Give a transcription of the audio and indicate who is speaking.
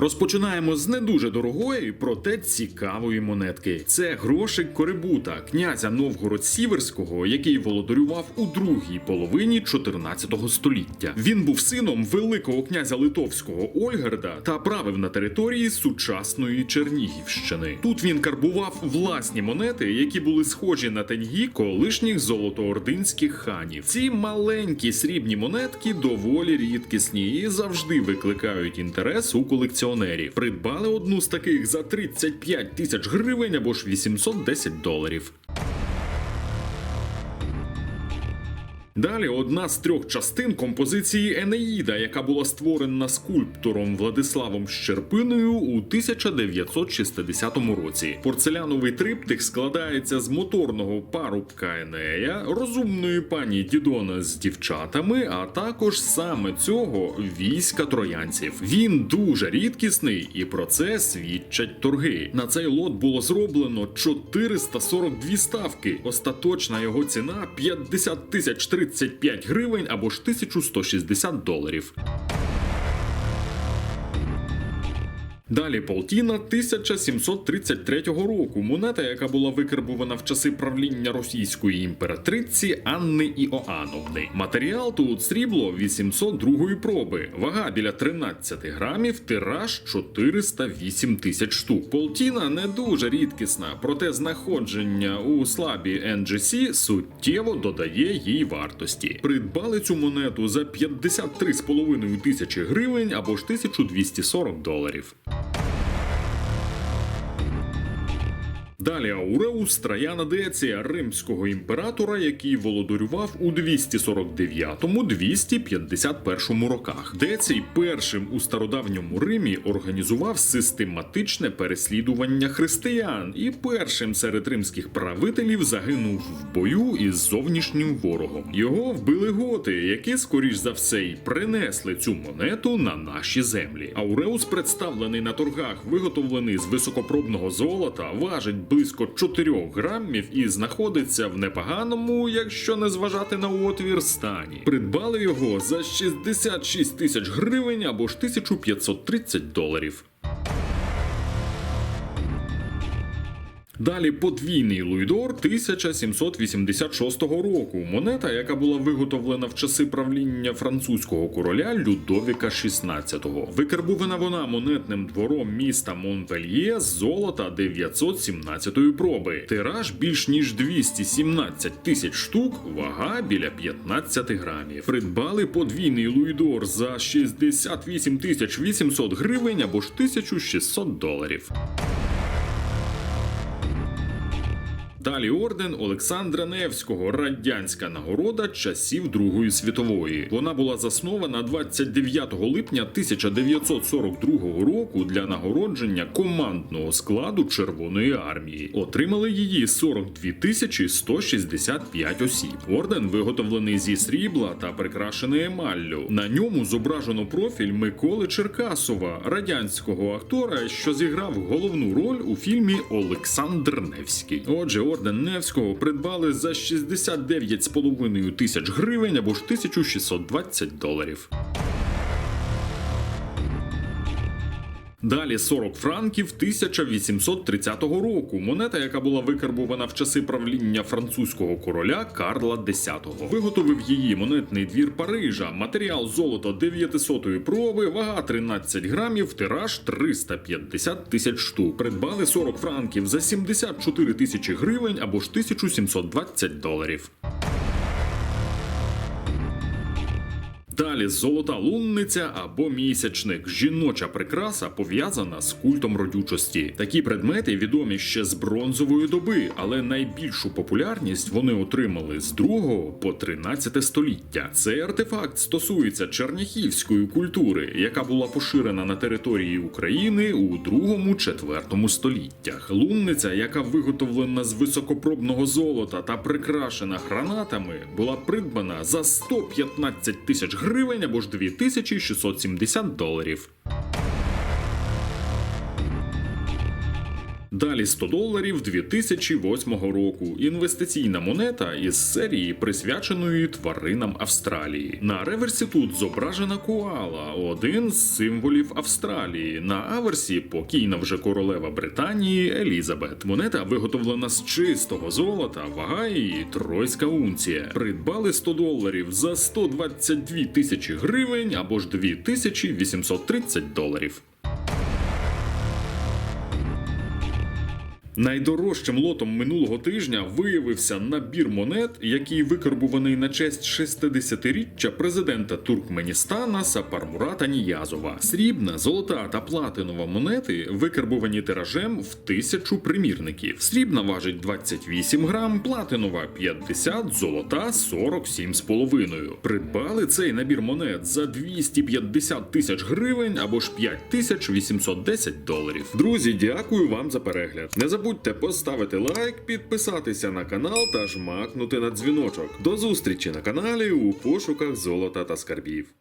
Speaker 1: Розпочинаємо з не дуже дорогої, проте цікавої монетки. Це грошик Корибута, князя Новгород Сіверського, який володарював у другій половині 14 століття. Він був сином великого князя Литовського Ольгерда та правив на території сучасної Чернігівщини. Тут він карбував власні монети, які були схожі на тенгі колишніх золотоординських ханів. Ці маленькі срібні монетки доволі рідкісні і завжди викликають інтерес у колекціонерів. Придбали одну з таких за 35 тисяч гривень або ж 810 доларів. Далі одна з трьох частин композиції Енеїда, яка була створена скульптором Владиславом Щерпиною у 1960 році. Порцеляновий триптих складається з моторного парубка Енея, розумної пані Дідона з дівчатами, а також саме цього війська троянців. Він дуже рідкісний, і про це свідчать торги. На цей лот було зроблено 442 ставки. Остаточна його ціна 50 тисяч 35 гривень або ж 1160 доларів. Далі Полтіна 1733 року. Монета, яка була викарбувана в часи правління російської імператриці Анни Іоанновни. Матеріал тут срібло 802 проби, вага біля 13 грамів, тираж 408 тисяч штук. Полтіна не дуже рідкісна, проте знаходження у слабі NGC суттєво додає їй вартості. Придбали цю монету за 53,5 тисячі гривень або ж 1240 доларів. Далі Ауреус Траяна Деція, римського імператора, який володарював у 249-251 роках. Децій першим у стародавньому Римі організував систематичне переслідування християн і першим серед римських правителів загинув в бою із зовнішнім ворогом. Його вбили готи, які, скоріш за все, й принесли цю монету на наші землі. Ауреус представлений на торгах, виготовлений з високопробного золота, важить близько 4 грамів і знаходиться в непоганому, якщо не зважати на отвір, стані. Придбали його за 66 тисяч гривень або ж 1530 доларів. Далі подвійний Луйдор 1786 року. Монета, яка була виготовлена в часи правління французького короля Людовіка XVI. Викарбувана вона монетним двором міста Монпельє з золота 917 проби. Тираж більш ніж 217 тисяч штук, вага біля 15 грамів. Придбали подвійний Луйдор за 68 тисяч 800 гривень або ж 1600 доларів. Далі орден Олександра Невського, радянська нагорода часів Другої світової. Вона була заснована 29 липня 1942 року для нагородження командного складу Червоної армії. Отримали її 42 тисячі 165 осіб. Орден виготовлений зі срібла та прикрашений емаллю. На ньому зображено профіль Миколи Черкасова, радянського актора, що зіграв головну роль у фільмі Олександр Невський. Отже, орден Невського придбали за 69,5 тисяч гривень або ж 1620 доларів. Далі 40 франків 1830 року. Монета, яка була викарбувана в часи правління французького короля Карла X. Виготовив її монетний двір Парижа. Матеріал золото 900 проби, вага 13 грамів, тираж 350 тисяч штук. Придбали 40 франків за 74 тисячі гривень або ж 1720 доларів. Далі золота лунниця або місячник, жіноча прикраса пов'язана з культом родючості. Такі предмети відомі ще з бронзової доби, але найбільшу популярність вони отримали з 2 по 13 століття. Цей артефакт стосується черняхівської культури, яка була поширена на території України у 2-4 століттях. Лунниця, яка виготовлена з високопробного золота та прикрашена гранатами, була придбана за 115 тисяч гривень гривень або ж 2670 доларів. Далі 100 доларів 2008 року. Інвестиційна монета із серії, присвяченої тваринам Австралії. На реверсі тут зображена коала, один з символів Австралії. На аверсі покійна вже королева Британії Елізабет. Монета виготовлена з чистого золота, вага її тройська унція. Придбали 100 доларів за 122 тисячі гривень або ж 2830 доларів. Найдорожчим лотом минулого тижня виявився набір монет, який викарбуваний на честь 60-річчя президента Туркменістана Сапармурата Ніязова. Срібна, золота та платинова монети викарбувані тиражем в тисячу примірників. Срібна важить 28 грам, платинова 50, золота 47,5. Придбали цей набір монет за 250 тисяч гривень або ж 5810 доларів. Друзі, дякую вам за перегляд. Не забудьте поставити лайк, підписатися на канал та жмакнути на дзвіночок. До зустрічі на каналі у пошуках золота та скарбів.